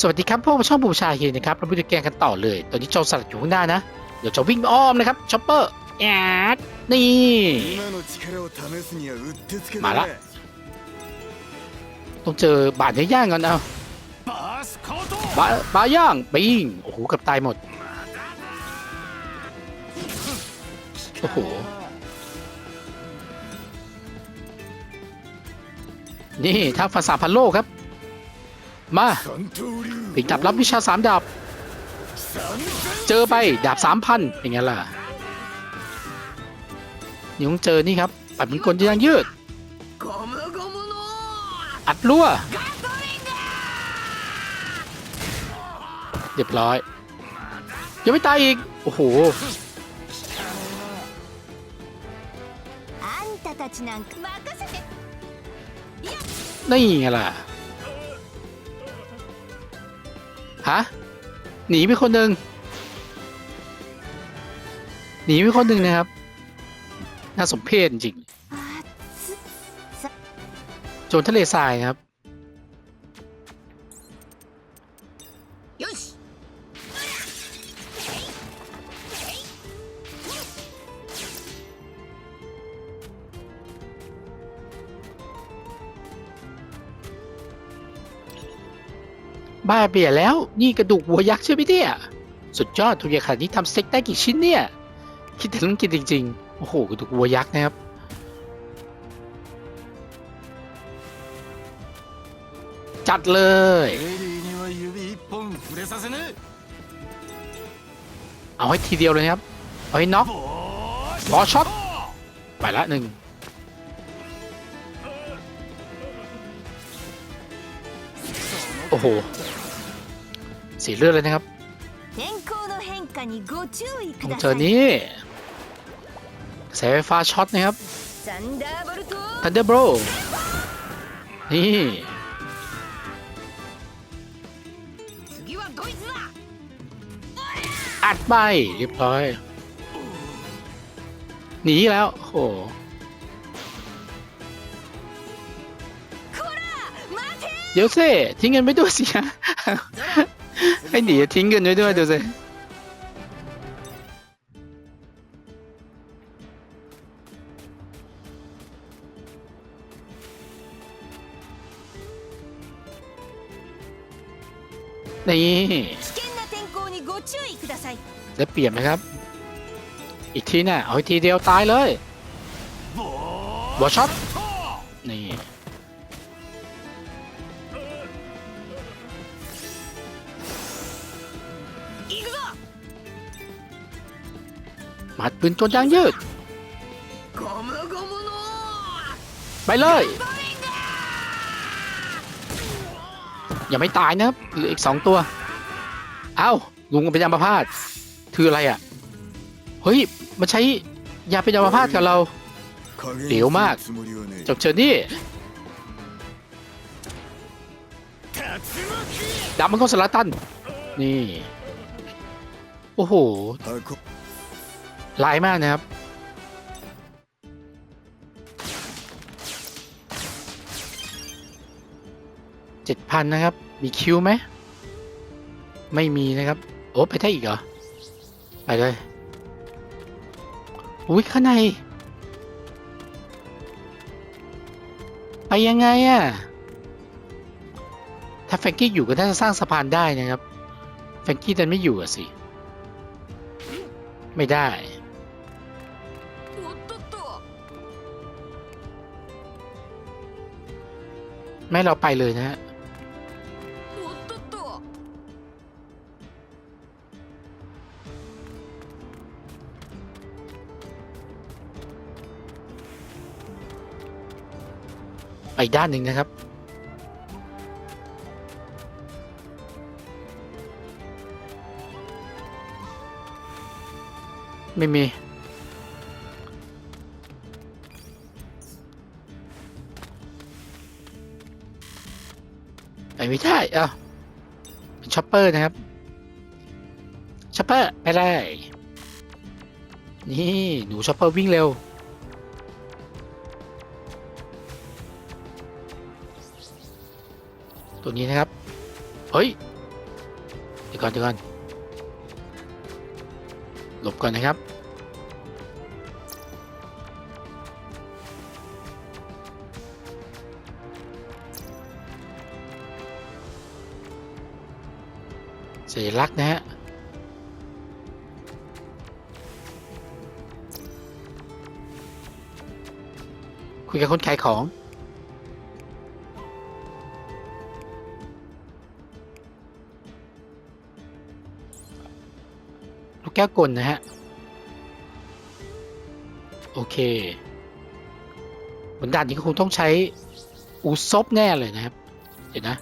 สวัสดีครับพวกช่องบูชาเฮียนะครับเราไปดูแกงกันต่อเลย ตอนนี้จอสัตว์อยู่ข้างหน้านะ เดี๋ยวจะวิ่งอ้อมนะครับช็อปเปอร์แอดนี่ มาละ ต้องเจอบาดเนื้อย่างกันเอาบาบาย่างปิงโอ้โหกับตายหมด โอ้โห นี่ทักภาษาพันโลครับ มาปิดดับรับวิชาสามดาบ เจอไปดาบสามพันอย่างเงี้ยล่ะยิงเจอนี่ครับปัดมือกลยังยืด อัดรั่ว เรียบร้อย ยังไม่ตายอีก โอ้โหนี่ไงล่ะ ฮะ หนีไปคนหนึ่งหนีไปคนหนึ่งนะครับ น่าสมเพชจริงโจรทะเลทรายครับ บ้าเบียแล้วนี่กระดูกวัวยักษ์ใช่ไหมเนี่ยสุดยอดทุกอย่างขนาดนี้ทำสเซ็กได้กี่ชิ้นเนี่ย คิดถึงกินจริงๆ โอ้โหกระดูกวัวยักษ์นะครับ จัดเลย เอาให้ทีเดียวเลยครับ เอาให้น็อกรอช็อต ไปละหนึ่งโอ้โห สีเลือดเลยนะครับเจอนี้สาไฟฟ้าช็อตนะครับทันเดอร์โบนี่อัดไปเรียบร้อย หนีแล้ว โอ้เดี๋ยวเซ่ทิ้งเงินไปด้วยสิฮะ ให้หนีทิ้งเงินไว้ด้วยเดี๋ยวสินี่ได้เปลี่ยนไหมครับ อีกทีนะ่ะเอาทีเดียวตายเลยบอช็อตนี่ มัดปืนกลยางยืด ไปเลย อย่าไม่ตายนะครับเหลืออีกสองตัว เอา้าลุงเป็นยามาพาดคืออะไรอะ่ะ เฮ้ย มันใช้ยาเป็นยามาพาดกับเราเดี๋ยวมาก จบเชิญนี่ดาบมันก็สลัตัน นี่ โอ้โห 箱ลายมากนะครับ เจ็ดพันนะครับ มีคิวไหม ไม่มีนะครับ โอ้ไปได้อีกเหรอ ไปเลย อุ้ยข้างใน ไปยังไงอะถ้าแฟงกี้อยู่ก็น่าจะสร้างสะพานได้นะครับ แฟงกี้ดันไม่อยู่อะสิ ไม่ได้ ไม่เราไปเลยนะฮะไปด้านหนึ่งนะครับ ไม่มี ไปไม่ได้เอ้าเป็นช็อปเปอร์นะครับช็อปเปอร์ไปเลยนี่หนูช็อปเปอร์วิ่งเร็วตัวนี้นะครับ เฮ้ย เดี๋ยวก่อนเดี๋ยวก่อน หลบก่อนนะครับ สัญลักษ์นะฮะคุยกับคนขายของลูกแก้วกลนะฮะ โอเคบนด่านนี้ก็คงต้องใช้อูซบแน่เลยนะครับ เดี๋ยวนะ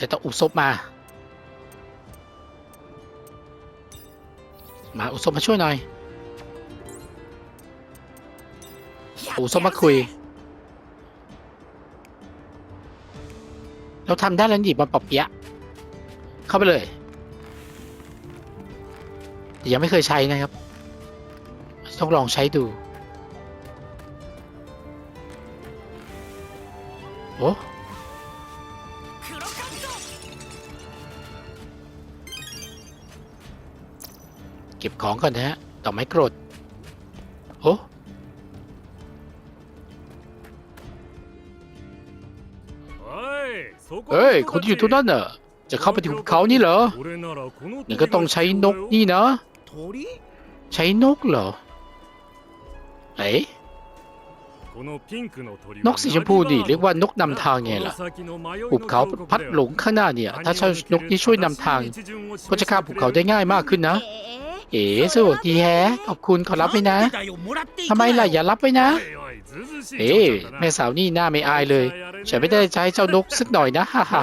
ใช้ต้องอุศบมา มาอุศบมาช่วยหน่อย อุศบมาคุย เราทำได้แล้วนี่บอลปอบเปียะเข้าไปเลยยังไม่เคยใช้นะครับ ต้องลองใช้ดู ของก่อนนะฮะดอกไม้กรดโอ้เฮ้ยคนที่อยู่ตรงนั้นน่ะ จะเข้าไปถึงภูเขานี่เหรอนี่ก็ต้องใช้นกนี่นะ鳥ใช้นกเหรอเอ๊ะนนกกสีสีชชมมพูพูนี่นี่เรีเรียยกกว่าว่านกนำทางไงล่ะหุหุบบเขาเขาพัพัดดหหลลงงข้าข้างงหหน้าน้าเนี่เนี่ยยถ้าถ้าใช้ใช้นนกกนี้นี้ช่ช่ววยยนำนำทาทางงก็ก็จะจะข้าข้ามมภูภูเขาเขาได้ได้ง่ายมากขึ้นนะ เอ๋สวัสดีแฮะขอบคุณขอรับไว้นะทำไมล่ะอย่ารับไว้นะ เอ๊ะแม่สาวนี่หน้าไม่อายเลย ฉันไม่ได้ใช้เจ้านกสักหน่อยนะฮ่าฮ่า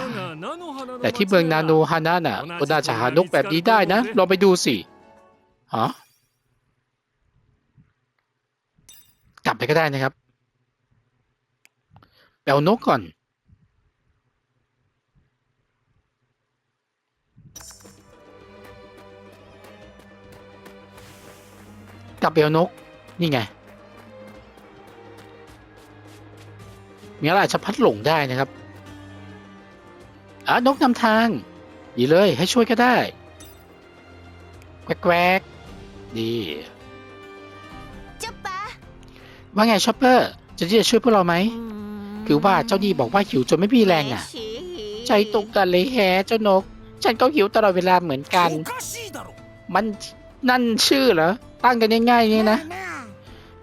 แต่ที่เมืองนานาโนฮานาน่ะน่ะก็น่าน่าจะหานกแบบนี้ได้นะลองไปดูสิฮะกลับไปก็ได้นะครับไปเอานกก่อน กับเบลนก นี่ไง มีอะไราชพัดหลงได้นะครับอ่านกนำทาง ดีเลยให้ช่วยก็ได้แกวกๆดีว่าไงชอปเปอร์จะที่จะช่วยพวกเราไหม คือว่าเจ้านี่บอกว่าหิวจนไม่มีแรงอะ ใจตกกันเลยแฮเจ้านก ฉันก็หิวตลอดเวลาเหมือนกัน มันนั่นชื่อเหรอ ตั้งกันง่ายๆนี่นะ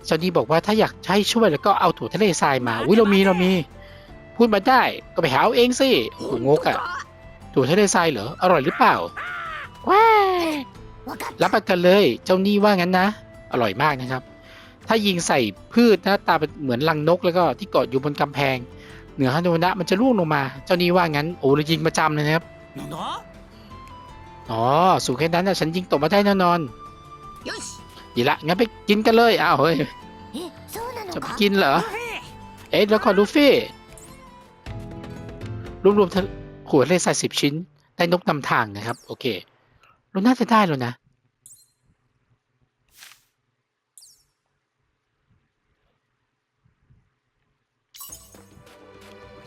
ซอนนี่บอกว่าถ้าอยากใช้ช่วยแล้วก็เอาถั่วทะเลทรายมา อุ้ยเรามีเรามี พูดมาได้ก็ไปหาเอาเองสิถั่วงกอะถั่วทะเลทรายเหรอ อร่อยหรือเปล่า ว้ารับประกันเลย เจ้านี่ว่างั้นนะ อร่อยมากนะครับ ถ้ายิงใส่พืชนะตาเป็นเหมือนลังนกแล้วก็ที่เกาะอยู่บนกำแพง เหนือฮันโนะมันจะล่วงลงมา เจ้านี่ว่างั้น โอ้เรายิงประจำเลยนะครับ อ๋อ สูงแค่นั้นนะฉันยิงตกมาได้แน่นอน ดีละงั้นไปกินกันเลยเอ้าวเฮ้ยจะไปกินเหรอเอ๊ะแล้วก็ลูฟี่รวมๆหัวเลสายสิบชิ้น ได้นกนำทางนะครับ โอเคเราน่าจะได้แล้วนะ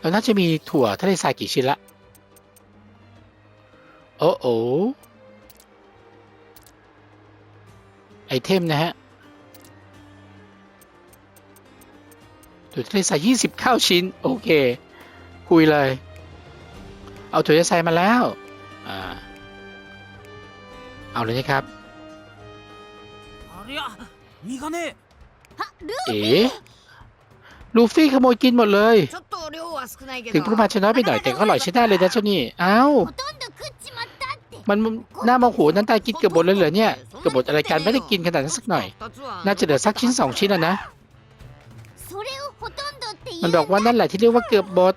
เราน่าจะมีถั่วทะเลทรายกี่ชิ้นละ โอ้โอ้ ไอเทมนะฮะถั่วทะเลทราย29 ชิ้น โอเค คุยเลย เอาถั่วทะเลทรายมาแล้วอ่าเอาเลยนะครับเอ๋ลูฟี่ขโมยกินหมดเลย ถึงพวกมันจะน้อยไปหน่อยแต่ก็อร่อยใช่ได้เลยนะเจ้านี่อ้าว มันหน้าโมงหนั้นตายกินเกือบหมดเลยเหรอเนี่ยเกือบหมดอะไรกันไม่ได้กินขนาดนั้นสักหน่อย น่าจะเหลือสักชิ้นสองชิ้นนะนะมันบอกว่านั่นแหละที่เรียกว่าเกือบบมด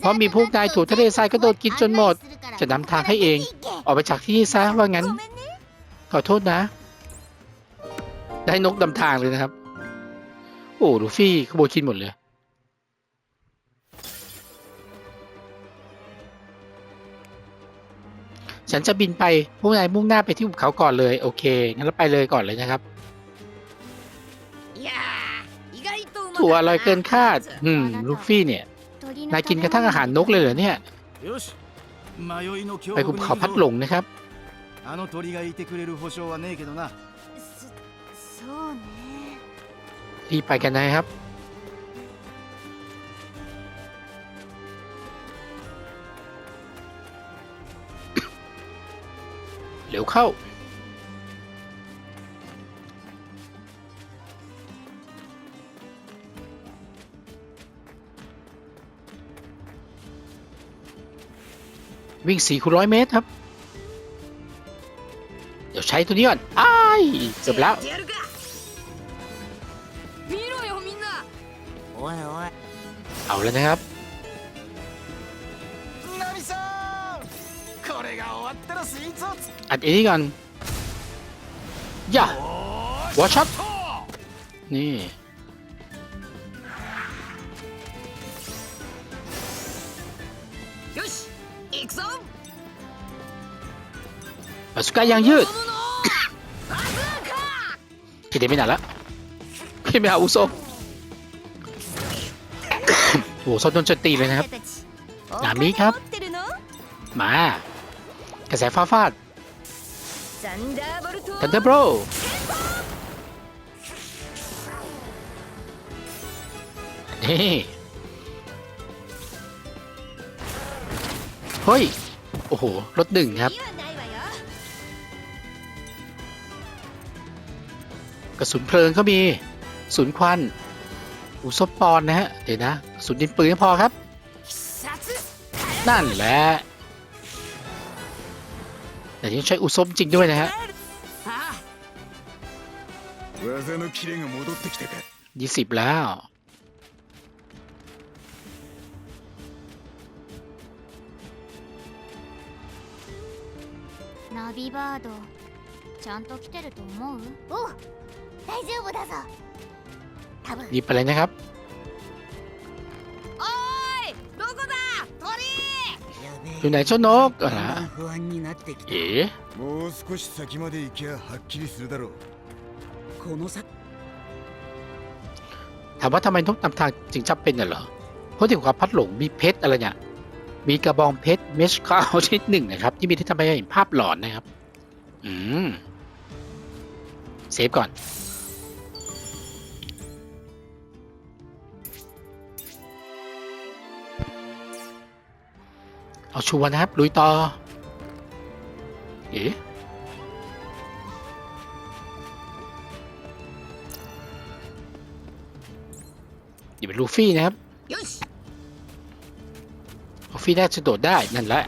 เพราะมีพวกนายถูทะเลทรายก็โดนกินจนหมด จะนำทางให้เอง ออกไปจากที่นี่ซะว่างั้น ขอโทษนะ ได้นกนำทางเลยนะครับ โอ้ดูฟี่ขบวนกินหมดเลย ฉันจะบินไปพวกนายมุ่งหน้าไปที่หุบเขาก่อนเลย โอเค งั้นเราไปเลยก่อนเลยนะครับถั่วอร่อยเกินคาด อืม ลูฟี่เนี่ย นายกินกระทั่งอาหารนกเลยเหรอเนี่ย ไปหุบเขาพัดหลงนะครับรีบไปกันนะครับ ร็วเข้า วิ่งสี่คูร้อยเมตรครับ เดี๋ยวใช้ตัวนี้ก่อนอ้ายเกือบแล้วเอาแล้วนะครับ อัดเอนี่กัอนย่าวอชช็อตนี่อสุกายยังยืดพี่เดไม่หนักล้วพี่ไม่เอาอุโซโอ้โหซอมจนจนตีเลยนะครับนามิครับ มากระแสฟ้าฟาด ทันเดอร์โบนี่เฮ้ย โอ้โห รถหนึ่งครับ กระสุนเพลิงก็มีศูนย์ควัน อุซบปอนนะฮะ เดี๋ยวนะศูนย์ดินปืนพอครับ นั่นแหละ แต่ยังใช้อุซบจริงด้วยนะฮะ ああ技のキレが戻ってきたかยี่สิบแล้ว ナビバードちゃんと来てると思うおう大丈夫だぞ多分 หยิบไปเลยนะครับ อยู่ไหนเจ้านกอะนะเอ๋ถามว่าทำไมนกนำทางจึงจำเป็นน่ะเหรอเพราะถึงความพัดหลงมีเพชรอะไรเนี่ยมีกระบองเพชรเมชก้าชนิดหนึ่งนะครับ ที่มีที่ทำให้เห็นภาพหลอนนะครับ อืม เซฟก่อน เอาชัวร์นะครับลุยต่อ เอ๋อย่าเป็นลูฟี่นะครับよしลูฟี่น่าจะโดดได้นั่นแหละ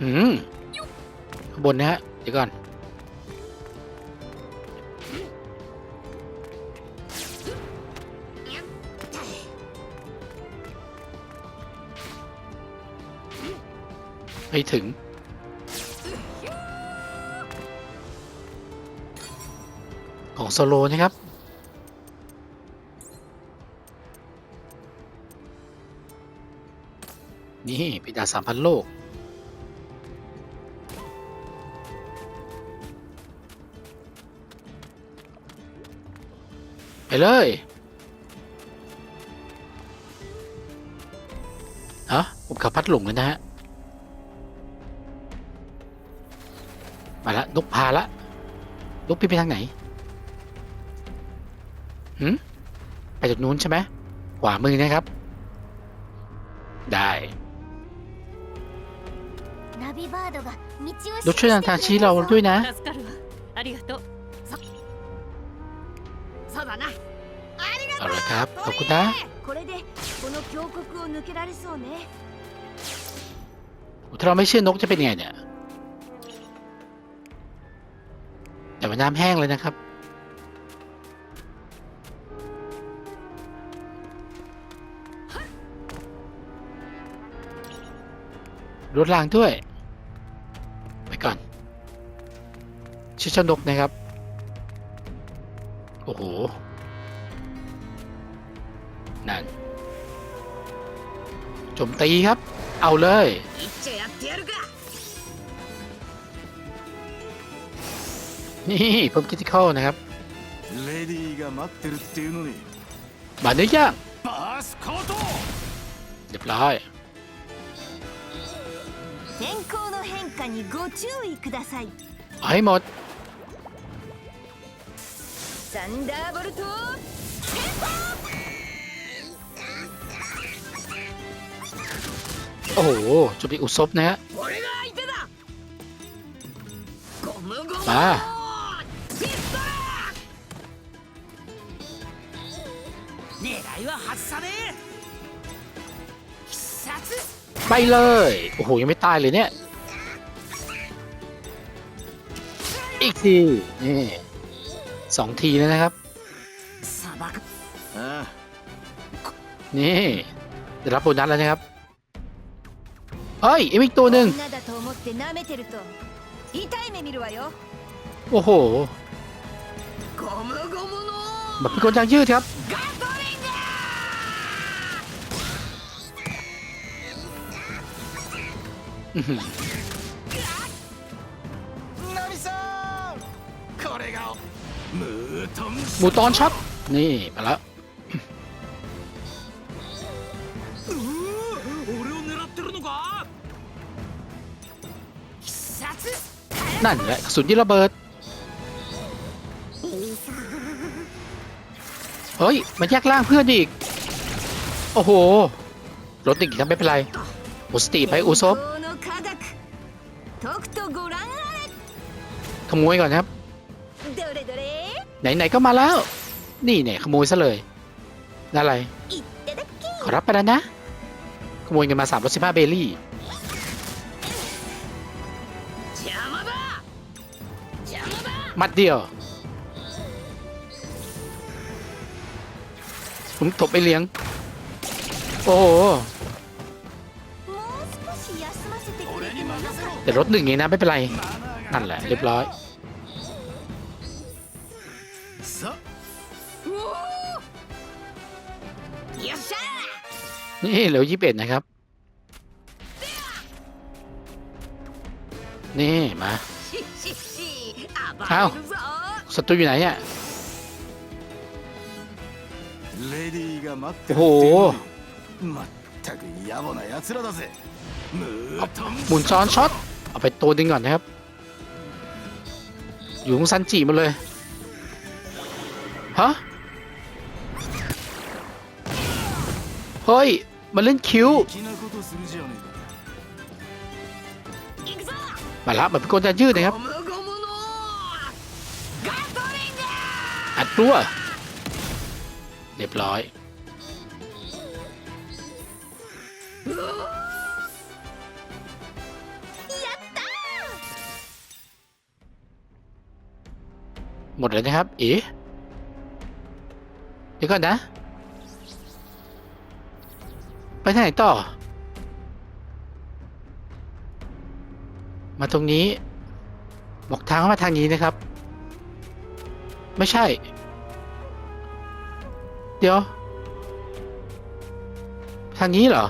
หืมข้างบนนะฮะ เดี๋ยวก่อน ไม่ถึง ของโซโลนะครับนี่ป็นดาสามพันโลก ไปเลยเอะผมขับพัดหลงเลยนะฮะ นกพาละนกพี่ไปทางไหนหืมไปจุดนู้นใช่ไหมขวามือนะครับ ได้รกช่วยนำทางชี้เราด้วยนะเอาละครับ ขอบคุณนะถ้าเราไม่เชื่อนกจะเป็นไงเนี่ย แต่ว่าน้ำแห้งเลยนะครับ รถรางด้วย ไปก่อนชื่อเจ้านกนะครับ โอ้โห นั่นจมตีครับ เอาเลย นี่เพิ่มคิติคอลนะครับบาดเนื้อย่างเรียบร้อยให้หมดซันดาบลตโอ้โหจะไปอุศบนะฮะมา ไปเลย โอ้โห ยังไม่ตายเลยเนี่ย อีกที นี่สองทีแล้วนะครับ นี่ได้รับโบนัสแล้วนะครับ เฮ้ยอีกตัวหนึ่งโอ้โหแบบเป็นคนยางยืดครับ หมูตอนช็อตนี่มาแล้วนั่นแหละกระสุนยิ่ระเบิด เฮ้ย มันแยกล่างเพื่อนอีก โอ้โห รถติดทำไม่เป็นไรอุสตีไปอุซบ ขโมยก่อนครับ ไหนๆก็มาแล้ว นี่เนี่ยขโมยซะเลยอะไร ขอรับไปแล้วนะ ขโมยเงินมาสามร้อยสิบห้าเบลลี่มัดเดียว ผมตบไปเลี้ยง โอ้แต่รถหนึ่งไงนะ ไม่เป็นไร นั่นแหละ เรียบร้อย นี่เหลือยี่สิบเอ็ดนะครับ นี่มาเอาศัตรูอยู่ไหนเนี่ยโอ้โหหมุนซ้อนช็อต เอาไปตัวดึงก่อนนะครับ อยู่ตรงซันจิมาเลย ฮะ เฮ้ย มันเล่นคิวมาละมันเป็นคนจะยืดนะครับอัดตัวเรียบร้อยหมดแล้วนะครับ เอ๋เดี๋ยวก่อนนะ ไปทางไหนต่อ มาตรงนี้ บอกทางเข้ามาทางนี้นะครับ ไม่ใช่ เดี๋ยว ทางนี้เหรอ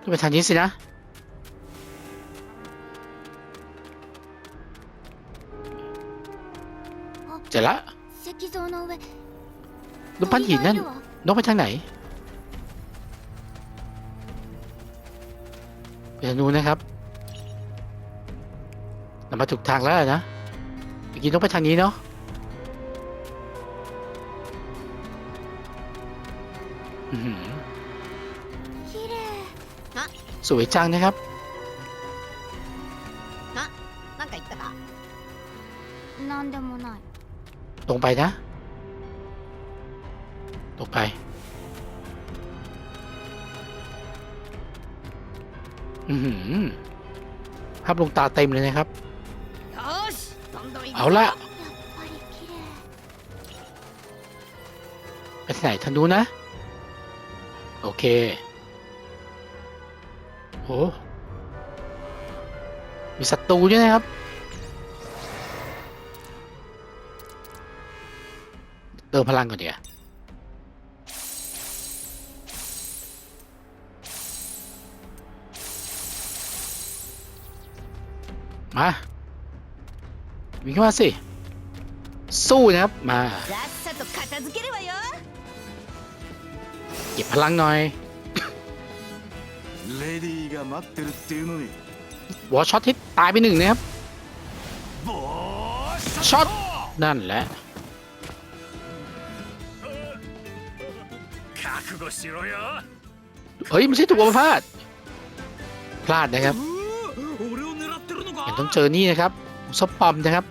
ต้องไปทางนี้สินะ ปปั้นหินนั่น นกไปทางไหน ไปทางนู้นนะครับเรามาถูกทางแล้วนะเมื่อกี้นกไปทางนี้เนาะสวยจังนะครับตรงไปนะ ตกไป อืมภาพลงตาเต็มเลยนะครับ เอาละไปไหนทันดูนะ โอเคโอ้มีศัตรูใช่ไหมครับเติมพลังก่อนเดี๋ยว มาวิ่งเข้ามาสิ สู้นะครับ มาเก็บพลังหน่อยวอช็อตที่ตายไปหนึ่งนะครับช็อตนั่นแหละเฮ้ยไม่ใช่ถูกอัมพลาดพลาดนะครับ ต้องเจอนี่นะครับซอปปอมนะครับ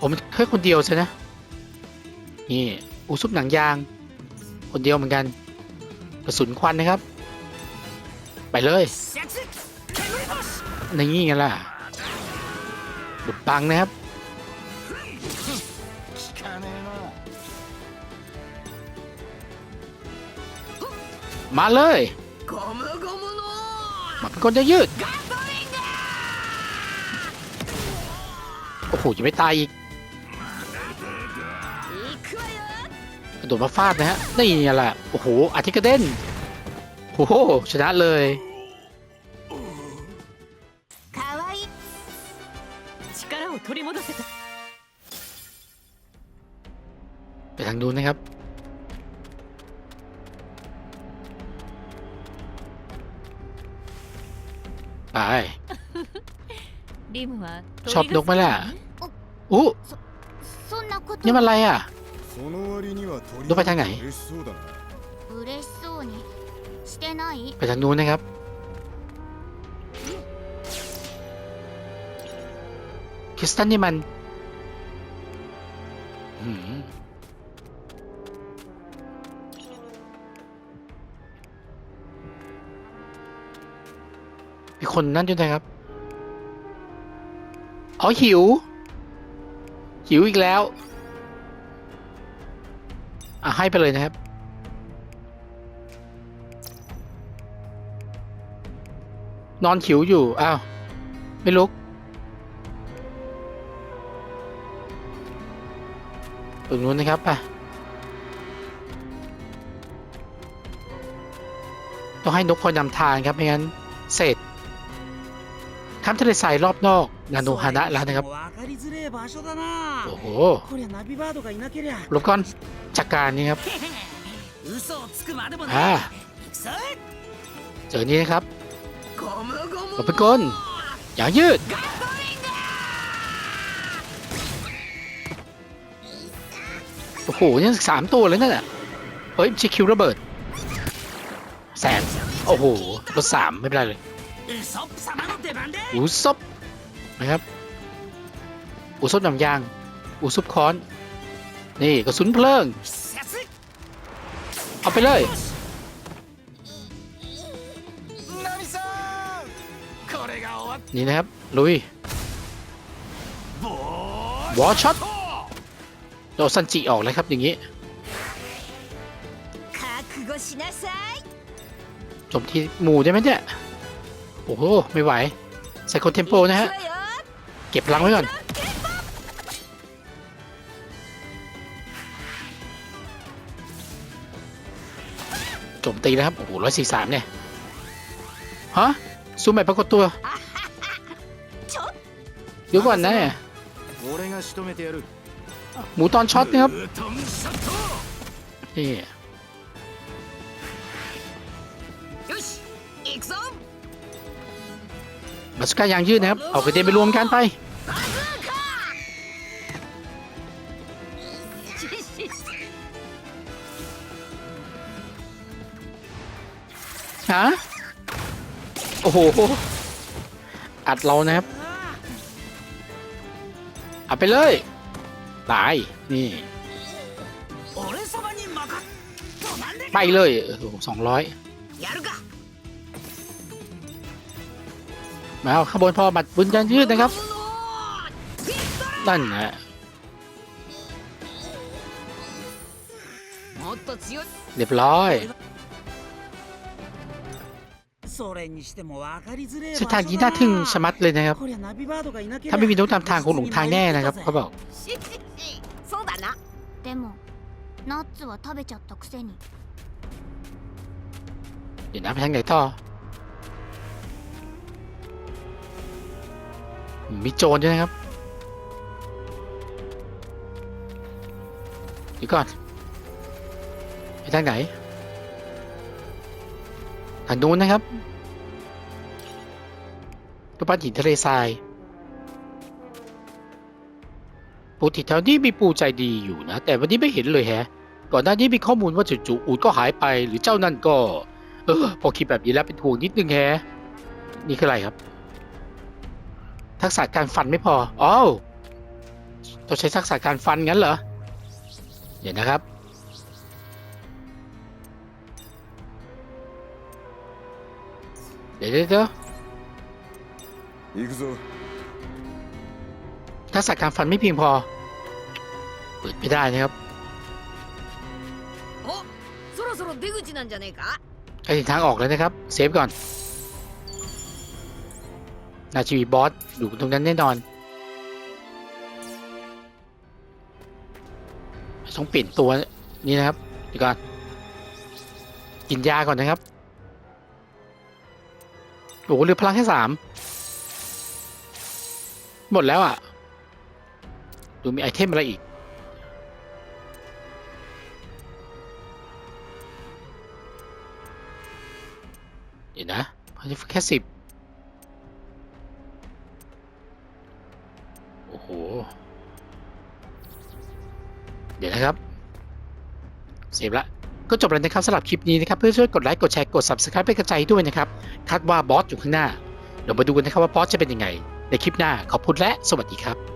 ผมแค่คนเดียวใช่นะนี่อูซุปหนังยาง คนเดียวเหมือนกันกระสุนควันนะครับ ไปเลยในนี้ไงล่ะบุปังนะครับมาเลยมันคนจะยืด หยังไม่ตายอีกโดดมาฟาดนะฮะ นี่แหละ โอ้โหอาทิกระเด้นโอ้โห ชนะเลยไปทางดูนะครับไปชอบนกไหมล่ะ นี่มันอะไรอะ ดูไปทางไหน ไปทางนู้นนะครับ คริสตันนี่มันมีคนนั่นด้วยนะครับ อ๋อหิว หิวอีกแล้ว ให้ไปเลยนะครับ นอนหิวอยู่ อ้าว ไม่ลุกตรงนู้นนะครับไปต้องให้นกคอยนำทางครับ ไม่งั้น ทำทะเลทรายรอบนอกนาโนฮานะแล้วนะครับ โอ้โหลบก่อนจักรานี้ครับอ่าเจอนี้นะครับหลบไปก่อนอย่างยืดโอ้โหยังสามตัวเลยนั่นแหละเฮ้ยชิคิวระเบิดแสนโอ้โหรถสามไม่เป็นไรเลย อูซบนะครับ อูซบนำยาง อูซบค้อน นี่กระสุนเพลิง เอาไปเลย นี่นะครับ ลุยวอช็อตเราสันจิออกเลยครับอย่างนี้จบที่หมู่ใช่ไหมเนี่ย โอ้โห ไม่ไหว ใส่คนเทมโปนะฮะ เก็บพลังไว้ก่อนจมตีนะครับ โอ้โหร้อยสี่สามเนี่ย ฮะ ซูมหม่ปรากฏตัว เดี๋ยวก่อนนะ หมูตอนช็อตนะครับ นี่ สก้ายางยืดนะครับ เอาไปเตะไปรวมกันไป ฮะ โอ้โห อัดเรานะครับเอาไปเลย ตาย นี่ ไปเลยสองร้อย มาเอาข้าบนพ่อหมัดบุญยันยืดนะครับนั่นแหละเรียบร้อยสถานีน่าทึ่งชะมัดเลยนะครับ ถ้าไม่มีนกตามทางคงหลงทางแน่นะครับเขาบอกเดี๋ยวนะไปทางไหนต่อ มีโจรด้วยนะครับเดี๋ยวก่อนไปทางไหนทางนู้นนะครับรูปปั้นหินทะเลทรายปกติแถวนี้มีปูใจดีอยู่นะ แต่วันนี้ไม่เห็นเลยแฮะ ก่อนหน้านี้มีข้อมูลว่าจู่ๆอูดก็หายไปหรือเจ้านั่นก็ เออพอคิดแบบนี้แล้วเป็นห่วงนิดนึงแฮะ นี่คืออะไรครับ ทักษะการฟันไม่พออ้าวต้องใช้ทักษะการฟันงั้นเหรอ เดี๋ยวนะครับ เดี๋ยวเดี๋ยวเดี๋ยว 行くぞ ทักษะการฟันไม่เพียงพอ เปิดไม่ได้นะครับ おそろそろ出口なんじゃねえか ใกล้ถึงทางออกแล้วนะครับ เซฟก่อน นาชีวีบอสอยู่ตรงนั้นแน่นอนต้องเปลี่ยนตัวนี่นะครับเดี๋ยวก่อนกินยาก่อนนะครับโอ้โหเหลือพลังแค่สามหมดแล้วอะ ดูมีไอเทมอะไรอีก เดี๋ยวนะพอจะแค่สิบ ดี๋ยวนะครับเสร็จละก็จบแล้วนะครับสำหรับคลิปนี้นะครับเพื่อช่วยกดไลค์กดแชร์กด subscribe เป็นกระจายด้วยนะครับคาดว่าบอสอยู่ข้างหน้าเดี๋ยวมาดูกันนะครับว่าบอสจะเป็นยังไง ในคลิปหน้าขอบคุณและสวัสดีครับ